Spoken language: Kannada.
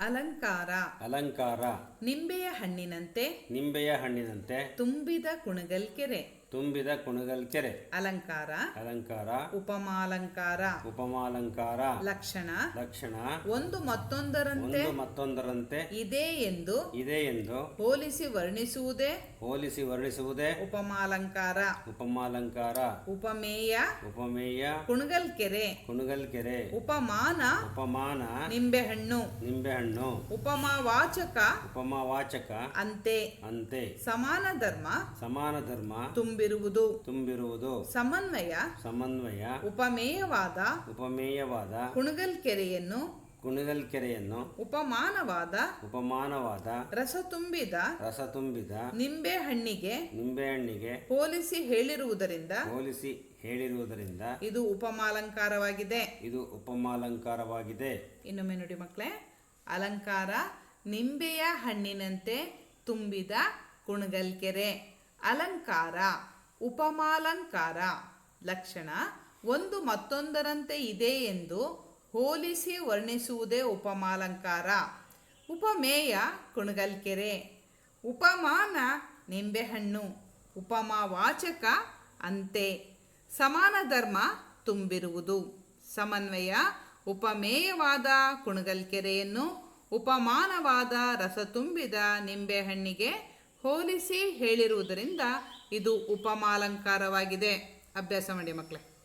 ಅಲಂಕಾರ. ಅಲಂಕಾರ. ನಿಂಬೆಯ ಹಣ್ಣಿನಂತೆ ನಿಂಬೆಯ ಹಣ್ಣಿನಂತೆ ತುಂಬಿದ ಕುಣಗಲ್ ಕೆರೆ. ತುಂಬಿದ ಕುಣಗಲ್ ಕೆರೆ. ಅಲಂಕಾರ. ಅಲಂಕಾರ. ಉಪಮಾಲಂಕಾರ. ಉಪಮಾಲಂಕಾರ. ಲಕ್ಷಣ. ಲಕ್ಷಣ. ಒಂದು ಮತ್ತೊಂದರಂತೆ. ಒಂದು ಮತ್ತೊಂದರಂತೆ. ಇದೆ ಎಂದು ಇದೆ ಎಂದು ಹೋಲಿಸಿ ವರ್ಣಿಸುವುದೇ. ಹೋಲಿಸಿ ವರ್ಣಿಸುವುದೇ. ಉಪಮಾಲಂಕಾರ. ಉಪಮಾಲಂಕಾರ. ಉಪಮೇಯ. ಉಪಮೇಯ. ಕುಣಗಲ್ ಕೆರೆ. ಕುಣಗಲ್ ಕೆರೆ. ಉಪಮಾನ. ಉಪಮಾನ. ನಿಂಬೆಹಣ್ಣು. ನಿಂಬೆಹಣ್ಣು. ಉಪಮಾವಾಚಕ ಉಪಮಾವಾಚಕ ಅಂತೆ ಅಂತೆ ಸಮಾನ ಧರ್ಮ ಸಮಾನ ಧರ್ಮ ತುಂಬಿರುವುದು ತುಂಬಿರುವುದು ಸಮನ್ವಯ ಸಮನ್ವಯ ಉಪಮೇಯವಾದ ಉಪಮೇಯವಾದ ಕುಣಗಲ್ ಕೆರೆಯನ್ನು ಕುಣಗಲ್ ಕೆರೆಯನ್ನು ಉಪಮಾನವಾದ ಉಪಮಾನವಾದ ರಸ ತುಂಬಿದ ರಸ ತುಂಬಿದ ನಿಂಬೆ ಹಣ್ಣಿಗೆ ನಿಂಬೆ ಹಣ್ಣಿಗೆ ಹೋಲಿಸಿ ಹೇಳಿರುವುದರಿಂದ ಹೋಲಿಸಿ ಹೇಳಿರುವುದರಿಂದ ಇದು ಉಪಮಾಲಂಕಾರವಾಗಿದೆ. ಇದು ಉಪಮಾಲಂಕಾರವಾಗಿದೆ. ಇನ್ನೊಮ್ಮೆ ನೋಡಿ ಮಕ್ಕಳೇ. ಅಲಂಕಾರ ನಿಂಬೆಯ ಹಣ್ಣಿನಂತೆ ತುಂಬಿದ ಕುಣಗಲ್ಕೆರೆ. ಅಲಂಕಾರ, ಉಪಮಾಲಂಕಾರ. ಲಕ್ಷಣ, ಒಂದು ಮತ್ತೊಂದರಂತೆ ಇದೆ ಎಂದು ಹೋಲಿಸಿ ವರ್ಣಿಸುವುದೇ ಉಪಮಾಲಂಕಾರ. ಉಪಮೇಯ, ಕುಣಗಲ್ಕೆರೆ. ಉಪಮಾನ, ನಿಂಬೆಹಣ್ಣು. ಉಪಮಾವಾಚಕ ಅಂತೆ. ಸಮಾನ ಧರ್ಮ ತುಂಬಿರುವುದು. ಸಮನ್ವಯ ಉಪಮೇಯವಾದ ಕುಣಗಲ್ಕೆರೆಯನ್ನು ಉಪಮಾನವಾದ ರಸ ತುಂಬಿದ ನಿಂಬೆಹಣ್ಣಿಗೆ ಹೋಲಿಸಿ ಹೇಳಿರುವುದರಿಂದ ಇದು ಉಪಮಾಲಂಕಾರವಾಗಿದೆ. ಅಭ್ಯಾಸ ಮಾಡಿ ಮಕ್ಕಳೇ.